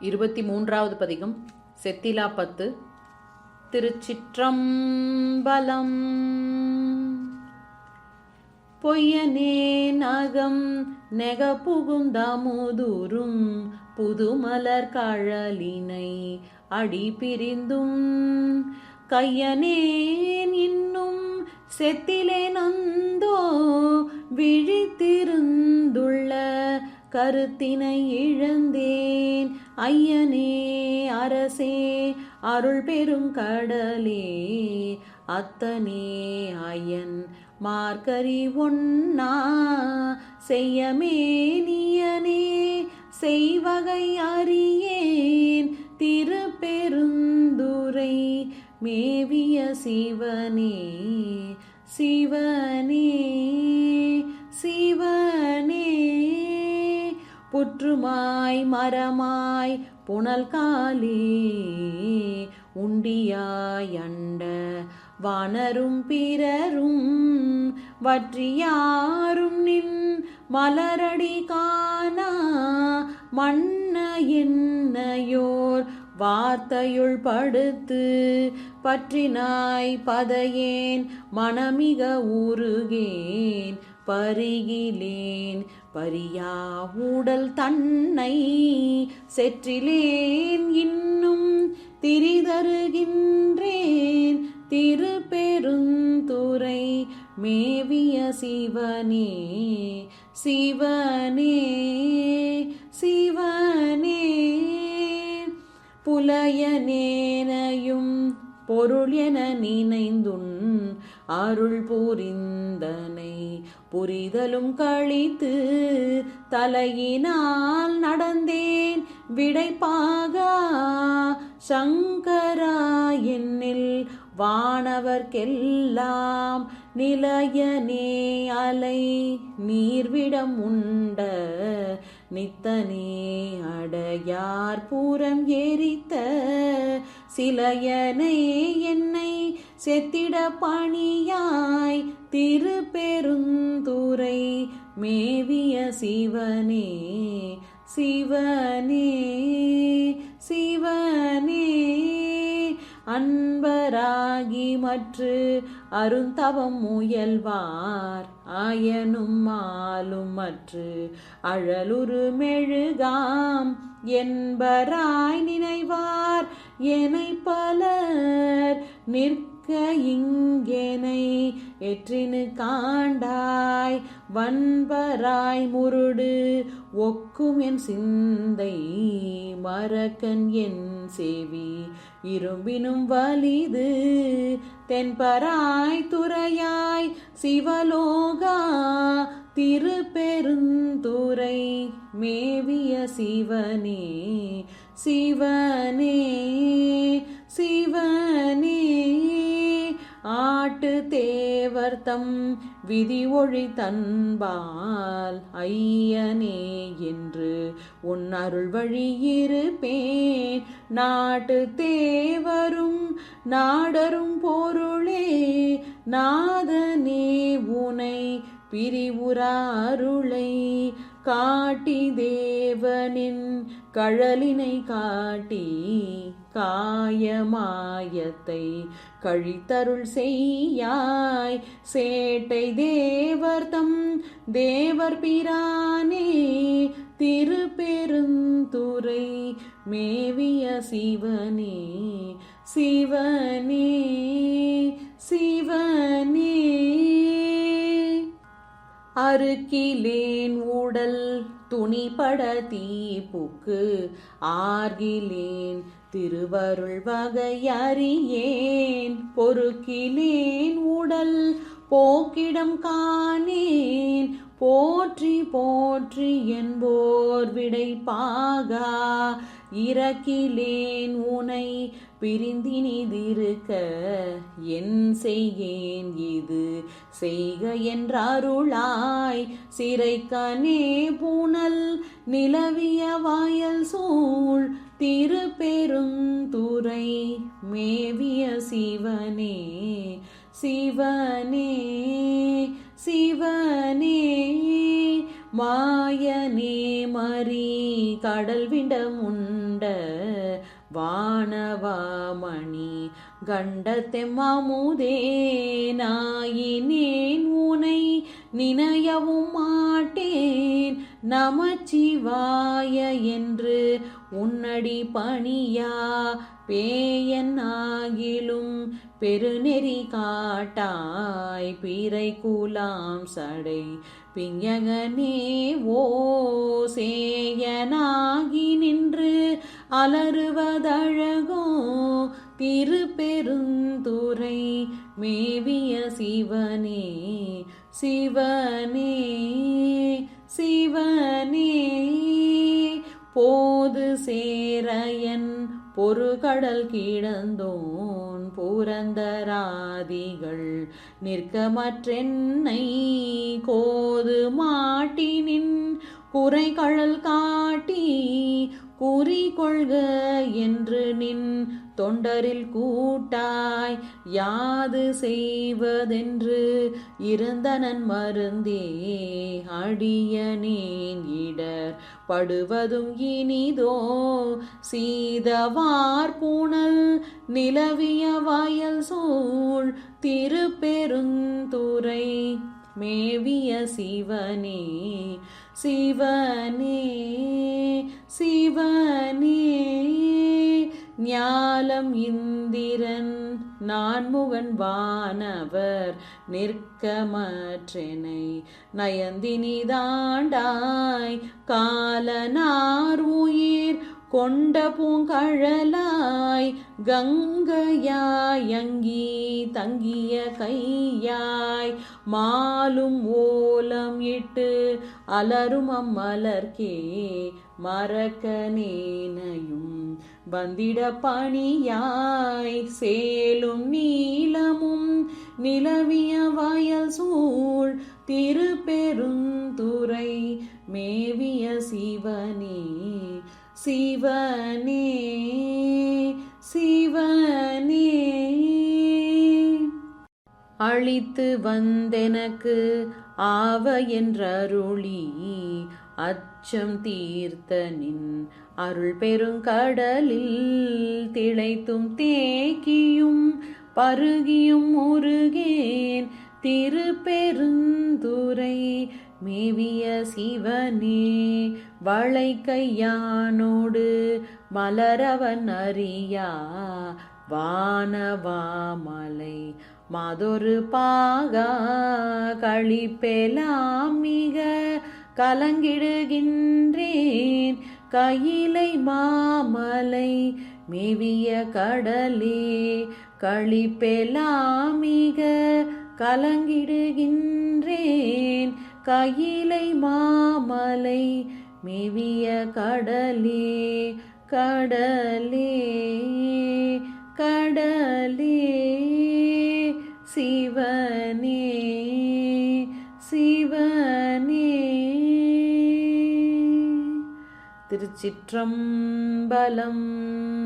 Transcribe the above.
இருபத்தி மூன்றாவது பதிகம் செத்திலா பத்து திருச்சிற்றம்பலம். பொய்யனே நகம் நெக புகுந்தமுதுரும் புதுமலர் கழலினை அடி பிரிந்தும். கையனேன் இன்னும் செத்திலே நந்தோ விழித்திருந்துள்ள கருத்தினை இழந்தேன். ஐயனே அரசே அருள் பெரும் கடலே அத்தனே ஐயன் மார்கறி ஒன்னா செய்யமேனியனே செய்வகை அறியேன் திருப்பெருந்துரை மேவிய சிவனே சிவனே சிவனே. புற்றுமாய் மரமாய் புனல் காலி உண்டியாய் அண்ட வானரும் பிறரும் வற்றியாரும் நின் மலரடி காணா மன்ன என்னையோர் வார்த்தையுள் படுத்து பற்றினாய் பதையேன் மனமிக ஊருகேன் பருகிலேன். பரியா உடல் தன்னை செற்றிலேன். இன்னும் திரிதருகின்றேன். திருப்பெருந்துரை மேவிய சிவனே. சிவனே அருள் புரிந்தனை. புரிதலும் கழித்து தலையினால் நடந்தேன். விடைப்பாக சங்கரா என்னில் வானவர்க்கெல்லாம் நிலையனே அலை. நீர்விடம் உண்ட நித்தனே அடையார் பூரம் எரித்த சிலையனை என்னை செத்திட பணியாய் திருப்பெருந்துரை மேவிய சிவனே சிவனே சிவனே. அன்பராகி மற்று அருந்தவம் முயல்வார் ஆயனும் மாலும் மற்று அழலுரு மெழுகாம் என்பராய் நினைவார். எனை பலர் நிற்க இங்கேனை எற்றினு காண்டாய் வன்பராய் முருடு ஒக்கும் என் சிந்தை மறக்கன் என் சேவி. இரும்பினும் வலிது தென்பராய் துறையாய் சிவலோகா திருப்பெருந்துரை மேவிய சிவனே சிவனே சிவனே. ஆட்டு தேவர்த்தம் விதி ஒழி தன்பால் ஐயனே என்று உன் அருள் வழியிருப்பேன் நாட்டு தேவரும் நாடரும் பொருளே நாதனே உனை பிரிவுரா அருளை காட்டி தேவனின் கழலினை காட்டி காயமாயத்தை கழித்தருள் செய்யாய். சேட்டை தேவர்தம் தேவர் பிரானே திருப்பெருந்துறை மேவிய சிவனே சிவனே சிவனே. அருக்கிலேன் உடல் துணிபட தீப்புக்கு ஆர்கிலேன் திருவருள் வகையறியேன். பொறுக்கிலேன் உடல் போக்கிடம் காணேன். போற்றி போற்றி என்போர் விடைப்பாகா. இறக்கிலேன் உனை பிரிந்தினிதிருக்க என் செய்கேன் இது. செய்க என்றருளாய் சிறைக்கனே பூனல் நிலவிய வாயல் சூழ். திருப்பெருந்துறை மேவிய சிவனே சிவனே சிவனே. மாயனே மறி கடல் விட உண்ட வானவாமணி கண்டத்தெம்மாமுதே நாயினேன் உனை நினையவும் மாட்டேன். நமச்சிவாய என்று உன்னடி பணியா பேயன் ஆகிலும் பெருநெறி காட்டாய் பிறை கூலாம் சடை பிஞகனே ஓ சேயனாகி நின்று அலறுவதழகோ திருப்பெருந்துரை மேவிய சிவனே சிவனே சிவனே. போது சேரையன் பொறுகடல் கிடந்தோம். புரந்தராதிகள் நிற்கமற்றென்னை கோது மாட்டினின் குறைகழல் காட்டி குறி கொள்க என்று நின் தொண்டரில் கூட்டாய் யாது செய்வதென்று இருந்தனன் மருந்தே அடியனேன் படுவதும் இனிதோ. சீதவார் பூணல் நிலவிய வயல் சூழ் திருப்பெருந்துறை. மேவிய சிவனே சிவனே சிவனே. ஞாலம் இந்திரன் நான்முகன் வானவர். நிற்கமற்றெனை நயந்தினிதாண்டாய் காலனார் உயிர் கொண்ட பூங்கழலாய் கங்கையாய் அங்கி தங்கிய கையாய் மாலும் ஓலம் இட்டு அலரும் அம்மலர்க்கே மறக்க நேனையும் வந்திட பணியாய் சேலும் நீளமும் நிலவிய வயல் சூழ் திருப்பெருந்துறை மேவிய சிவனே சிவனே சிவனே. அழித்து வந்தெனக்கு ஆவ என்றருளி அச்சம் தீர்த்த நின் அருள் பெருங்கடலில் திளைத்தும் தேக்கியும் பருகியும் முருகேன் திருப்பெருந்துரை மேவிய சிவனே வளை கையானோடு மலரவன் அறியா. வானவாமலை மதொரு பாகா கழிப்பெலாம் மிக கலங்கிடுகின்றேன். கையிலை மாமலை மேவிய கடலே கழிப்பெலாம் மிக கலங்கிடுகின்றேன். கையிலை மாமலை மேவிய கடலே கடலே கடலே. சிவனே சிவனே. திருச்சிற்றம்பலம்